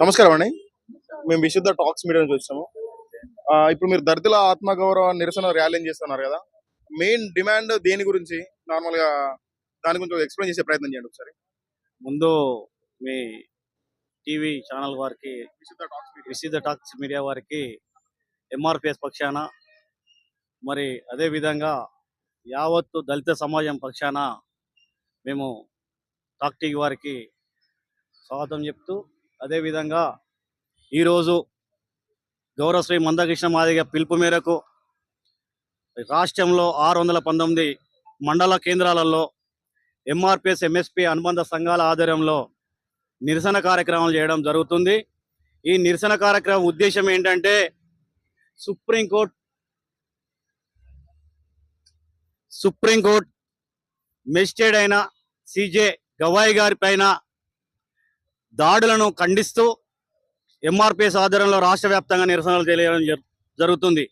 నమస్కారం అండి. మేము విశుద్ధ టాక్స్ మీడియా నుంచి వచ్చాము ఇప్పుడు మీరు దళితుల ఆత్మగౌరవ నిరసన ర్యాలీని చేస్తున్నారు కదా. మెయిన్ డిమాండ్ దేని గురించి? నార్మల్గా దాని గురించి ఎక్స్ప్లెయిన్ చేసే ప్రయత్నం చేయండి ఒకసారి. ముందు మీ టీవీ ఛానల్ వారికి విశుద్ధ టాక్స్ మీడియా. విసిద్ధ టాక్స్ మీడియా వారికి ఎంఆర్పిఎస్ పక్షాన మరి అదే విధంగా యావత్తు దళిత సమాజం పక్షాన మేము టాక్ టీవీ వారికి స్వాగతం చెప్తూ అదేవిధంగా ఈరోజు గౌరవశ్రీ మందకృష్ణ మాదిగ పిలుపు మేరకు రాష్ట్రంలో ఆరు వందల పంతొమ్మిది మండల కేంద్రాలలో ఎంఆర్పిఎస్ ఎంఎస్పి అనుబంధ సంఘాల ఆధ్వర్యంలో నిరసన కార్యక్రమాలు చేయడం జరుగుతుంది. ఈ నిరసన కార్యక్రమం ఉద్దేశం ఏంటంటే supreme court supreme court magistrate అయిన సిజే గవాయి గారి పైన దాడులను ఖండిస్తూ ఎంఆర్పిఎస్ ఆధ్వర్యంలో రాష్ట్ర వ్యాప్తంగా నిరసనలు తెలియడం జరు- జరుగుతుంది.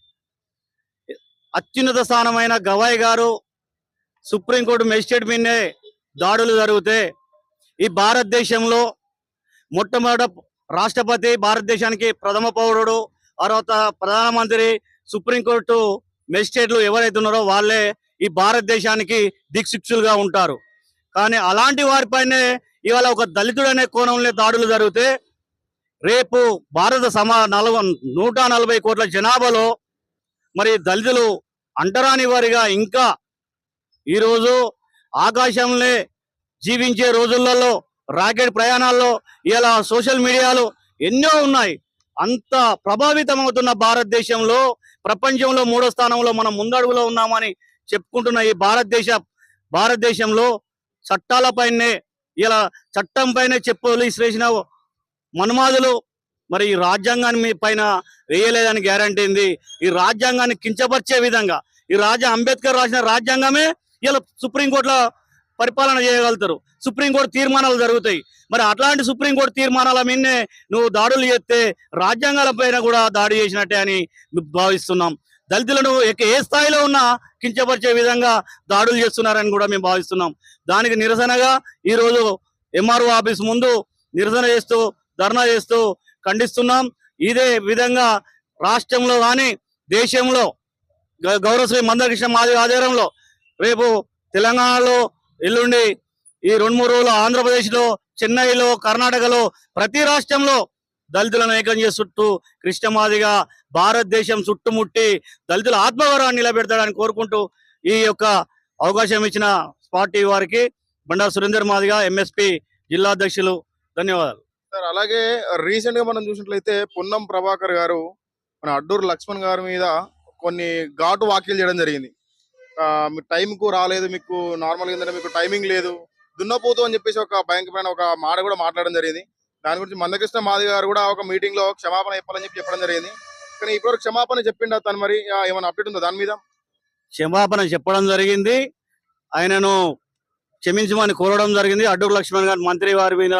అత్యున్నత స్థానమైన గవాయి గారు సుప్రీంకోర్టు మెజిస్ట్రేట్ మీదే దాడులు జరిగితే ఈ భారతదేశంలో మొట్టమొదట రాష్ట్రపతి భారతదేశానికి ప్రథమ పౌరుడు తర్వాత ప్రధానమంత్రి సుప్రీంకోర్టు మెజిస్ట్రేట్లు ఎవరైతే ఉన్నారో వాళ్ళే ఈ భారతదేశానికి దిక్శిక్షులుగా ఉంటారు. కానీ అలాంటి వారిపైనే ఇవాళ ఒక దళితుడు అనే కోణంలో దాడులు జరిగితే రేపు భారత సమా నలభ నూట నలభై కోట్ల జనాభాలో మరి దళితులు అంటరాని వారిగా ఇంకా ఈరోజు ఆకాశంలో జీవించే రోజులలో రాకెట్ ప్రయాణాల్లో ఇలా సోషల్ మీడియాలో ఎన్నో ఉన్నాయి. అంత ప్రభావితమవుతున్న భారతదేశంలో ప్రపంచంలో మూడో స్థానంలో మనం ముందడుగులో ఉన్నామని చెప్పుకుంటున్న ఈ భారతదేశ భారతదేశంలో చట్టాలపైనే ఇలా చట్టం పైన చెప్పులు ఇసిరేసిన మన్మాదులు. మరి ఈ రాజ్యాంగాన్ని మీ పైన వేయలేదని గ్యారంటీ ఉంది. ఈ రాజ్యాంగాన్ని కించపరిచే విధంగా ఈ రాజా అంబేద్కర్ రాసిన రాజ్యాంగమే ఇలా సుప్రీంకోర్టులో పరిపాలన చేయగలుగుతారు. సుప్రీంకోర్టు తీర్మానాలు జరుగుతాయి. మరి అట్లాంటి సుప్రీంకోర్టు తీర్మానాల మీదనే నువ్వు దాడులు చేస్తే రాజ్యాంగాల పైన కూడా దాడి చేసినట్టే అని భావిస్తున్నాం. దళితులను ఎక్క- ఏ స్థాయిలో ఉన్నా కించపరిచే విధంగా దాడులు చేస్తున్నారని కూడా మేము భావిస్తున్నాం. దానికి నిరసనగా ఈరోజు ఎంఆర్ఓ ఆఫీస్ ముందు నిరసన చేస్తూ ధర్నా చేస్తూ ఖండిస్తున్నాం. ఇదే విధంగా రాష్ట్రంలో కానీ దేశంలో గ- గౌరవశ్రీ మందకృష్ణ మాది ఆధ్వర్యంలో రేపు తెలంగాణలో ఎల్లుండి ఈ రెండు మూడు రోజులు ఆంధ్రప్రదేశ్లో చెన్నైలో కర్ణాటకలో ప్రతి రాష్ట్రంలో దళితులను ఏకం చేస్తుంటూ కృష్ణమాదిగా భారతదేశం చుట్టుముట్టి దళితుల ఆత్మగౌరవాన్ని నిలబెడతాడని కోరుకుంటూ ఈ యొక్క అవకాశం ఇచ్చిన పార్టీ వారికి బండా సురేందర్ మాదిగా ఎంఎస్పి జిల్లా అధ్యక్షులు ధన్యవాదాలు. సార్ అలాగే రీసెంట్గా మనం చూసినట్లయితే పున్నం ప్రభాకర్ గారు మన అడ్డూరు లక్ష్మణ్ గారి మీద కొన్ని ఘాటు వ్యాఖ్యలు చేయడం జరిగింది. మీ టైం కు రాలేదు మీకు నార్మల్ ఏంటంటే మీకు టైమింగ్ లేదు దున్నపోతు అని చెప్పేసి ఒక భయంకరమైన ఒక మాట కూడా మాట్లాడడం జరిగింది. దాని గురించి మందకృష్ణ మాది గారు కూడా ఒక మీటింగ్లో క్షమాపణ చెప్పాలని చెప్పి చెప్పడం జరిగింది. కానీ ఇప్పటివరకు క్షమాపణ చెప్పిండ తను మరి? ఏమైనా అప్డేట్ ఉందా దాని మీద? క్షమాపణ చెప్పడం జరిగింది. ఆయనను క్షమించమని కోరడం జరిగింది. అడ్డూరు లక్ష్మణ్ గారు మంత్రి వారి మీద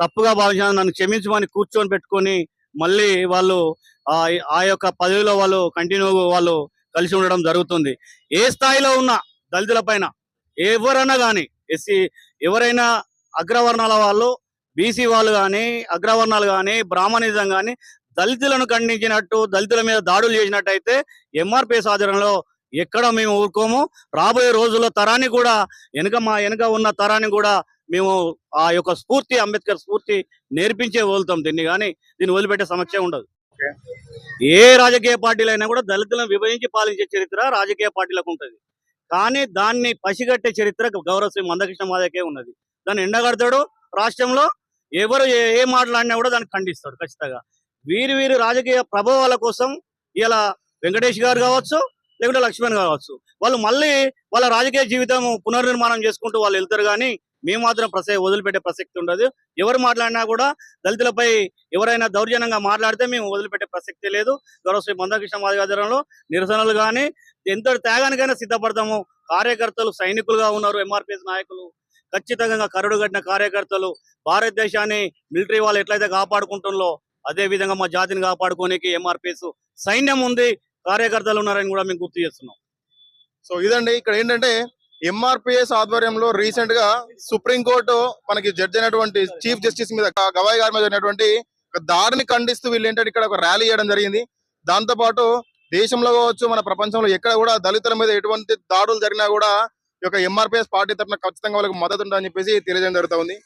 తప్పుగా భావించిన నన్ను క్షమించమని కూర్చొని పెట్టుకొని మళ్ళీ వాళ్ళు ఆ ఆ యొక్క పదవిలో వాళ్ళు కంటిన్యూ వాళ్ళు కలిసి ఉండడం జరుగుతుంది. ఏ స్థాయిలో ఉన్న దళితుల పైన ఎవరైనా కానీ ఎస్సీ ఎవరైనా అగ్రవర్ణాల వాళ్ళు బీసీ వాళ్ళు కానీ అగ్రవర్ణాలు కానీ బ్రాహ్మణిజం కానీ దళితులను ఖండించినట్టు దళితుల మీద దాడులు చేసినట్టయితే ఎంఆర్పిఎస్ ఆధ్వర్యంలో ఎక్కడ మేము ఊరుకోము. రాబోయే రోజుల్లో తరాన్ని కూడా వెనుక మా వెనుక ఉన్న తరాన్ని కూడా మేము ఆ యొక్క స్ఫూర్తి అంబేద్కర్ స్ఫూర్తి నేర్పించే వదులుతాం దీన్ని కానీ దీన్ని వదిలిపెట్టే సమస్య ఉండదు. ఏ రాజకీయ పార్టీలైనా కూడా దళితులను విభజించి పాలించే చరిత్ర రాజకీయ పార్టీలకు ఉంటుంది. కానీ దాన్ని పసిగట్టే చరిత్ర గౌరవ శ్రీ మందకృష్ణ మాదకే ఉన్నది. దాన్ని ఎండగడతాడు రాష్ట్రంలో ఎవరు ఏ- మాట్లాడినా కూడా దాన్ని ఖండిస్తాడు ఖచ్చితంగా. వీరి వీరి రాజకీయ ప్రభావాల కోసం ఇలా వెంకటేష్ గారు కావచ్చు లేకుంటే లక్ష్మణ్ కావచ్చు వాళ్ళు మళ్ళీ వాళ్ళ రాజకీయ జీవితం పునర్నిర్మాణం చేసుకుంటూ వాళ్ళు వెళ్తారు కానీ మేము మాత్రం ప్రసే వదిలిపెట్టే ప్రసక్తి ఉండదు. ఎవరు మాట్లాడినా కూడా దళితులపై ఎవరైనా దౌర్జన్యంగా మాట్లాడితే మేము వదిలిపెట్టే ప్రసక్తి లేదు. గౌరవ శ్రీ మందకృష్ణ మాదిగాధ్వర్యంలో నిరసనలు కానీ ఎంత త్యాగానికైనా సిద్ధపడతాము. కార్యకర్తలు సైనికులుగా ఉన్నారు ఎంఆర్పిఎస్ నాయకులు ఖచ్చితంగా కరుడుగట్టిన కార్యకర్తలు భారతదేశాన్ని మిలిటరీ వాళ్ళు ఎట్లయితే కాపాడుకుంటున్నో విధంగా మా జాతిని కాపాడుకోనికి ఎంఆర్పిఎస్ సైన్యం ఉంది కార్యకర్తలు ఉన్నారని కూడా మేము గుర్తు చేస్తున్నాం. సో ఇదండి ఇక్కడ ఏంటంటే ఎంఆర్పిఎస్ ఆధ్వర్యంలో రీసెంట్గా సుప్రీంకోర్టు మనకి జడ్జి అయినటువంటి చీఫ్ జస్టిస్ మీద గవాయి గారి మీద ఉన్నటువంటి దారిని ఖండిస్తూ వీళ్ళు ఏంటంటే ఇక్కడ ఒక ర్యాలీ చేయడం జరిగింది. దాంతో పాటు దేశంలో కావచ్చు మన ప్రపంచంలో ఎక్కడ కూడా దళితుల మీద ఎటువంటి దాడులు జరిగినా కూడా యొక్క ఎంఆర్పిఎస్ పార్టీ తరఫున ఖచ్చితంగా వాళ్ళకి మద్దతు ఉండాలని చెప్పేసి తెలియజేయడం జరుగుతుంది